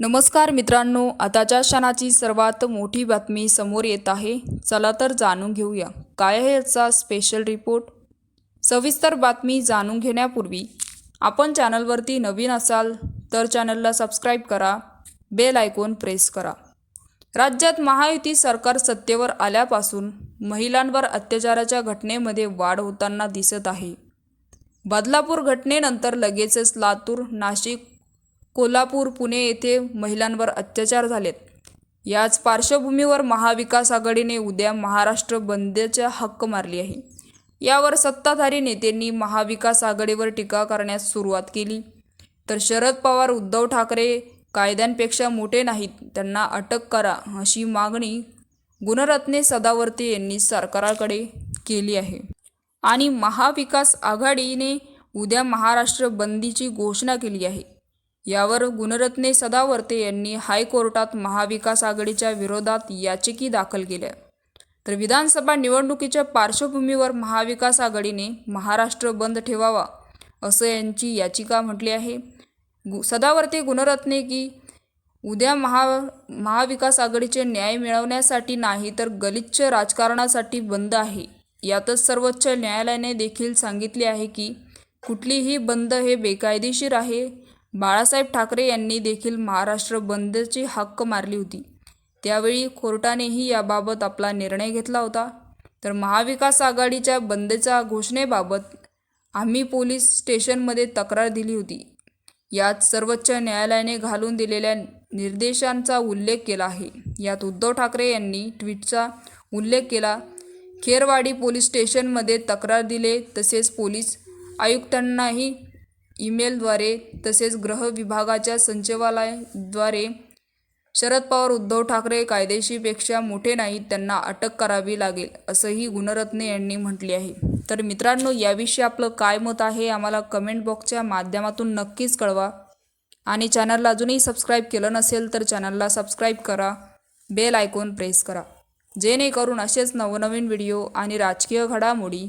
नमस्कार मित्रांनो आताच्या क्षणाची सर्वात मोठी बातमी समोर येत आहे. चला तर जाणून घेऊया. काय आहे याचा स्पेशल रिपोर्ट सविस्तर बातमी जाणून घेण्यापूर्वी आपण चॅनलवरती नवीन असाल तर चॅनलला सबस्क्राईब करा बेल आयकॉन प्रेस करा. राज्यात महायुती सरकार सत्तेवर आल्यापासून महिलांवर अत्याचाराच्या घटनेमध्ये वाढ होताना दिसत आहे. बदलापूर घटनेनंतर लगेचच लातूर नाशिक कोल्हापूर पुणे येथे महिलांवर अत्याचार झालेत. याच पार्श्वभूमीवर महाविकास आघाडीने उद्या महाराष्ट्र बंदच्या हक्क मारली आहे. यावर सत्ताधारी नेत्यांनी महाविकास आघाडीवर टीका करण्यास सुरुवात केली. तर शरद पवार उद्धव ठाकरे कायद्यांपेक्षा मोठे नाहीत. त्यांना अटक करा अशी मागणी गुणरत्ने सदावर्ते यांनी सरकारकडे केली आहे. आणि महाविकास आघाडीने उद्या महाराष्ट्र बंदीची घोषणा केली आहे. यावर गुणरत्ने सदावर्ते यांनी हायकोर्टात महाविकास आघाडीच्या विरोधात याचिकी दाखल केल्या. तर विधानसभा निवडणुकीच्या पार्श्वभूमीवर महाविकास आघाडीने महाराष्ट्र बंद ठेवावा असं यांची याचिका म्हटली आहे. गु सदावर्ते गुणरत्ने की उद्या महा महाविकास आघाडीचे न्याय मिळवण्यासाठी नाही तर गलिच्छ राजकारणासाठी बंद आहे. यातच सर्वोच्च न्यायालयाने देखील सांगितले आहे की कुठलीही बंद हे बेकायदेशीर आहे. बाळासाहेब ठाकरे यांनी देखील महाराष्ट्र बंदची हक्क मारली होती. त्यावेळी कोर्टानेही याबाबत आपला निर्णय घेतला होता. तर महाविकास आघाडीच्या बंदच्या घोषणेबाबत आम्ही पोलीस स्टेशनमध्ये तक्रार दिली होती. यात सर्वोच्च न्यायालयाने घालून दिलेल्या निर्देशांचा उल्लेख केला आहे. यात उद्धव ठाकरे यांनी ट्विटचा उल्लेख केला. खेरवाडी पोलीस स्टेशनमध्ये तक्रार दिले तसेच पोलीस आयुक्तांनाही ईमेलद्वारे तसेच गृह विभागाच्या सचिवालयाद्वारे शरद पवार उद्धव ठाकरे कायदेशीरपेक्षा मोठे नाहीत त्यांना अटक करावी लागेल असंही गुणरत्ने यांनी म्हटले आहे. तर मित्रांनो याविषयी आपलं काय मत आहे आम्हाला कमेंट बॉक्सच्या माध्यमातून नक्कीच कळवा. आणि चॅनलला अजूनही सबस्क्राईब केलं नसेल तर चॅनलला सबस्क्राईब करा बेल आयकॉन प्रेस करा. जेणेकरून असेच नवनवीन व्हिडिओ आणि राजकीय घडामोडी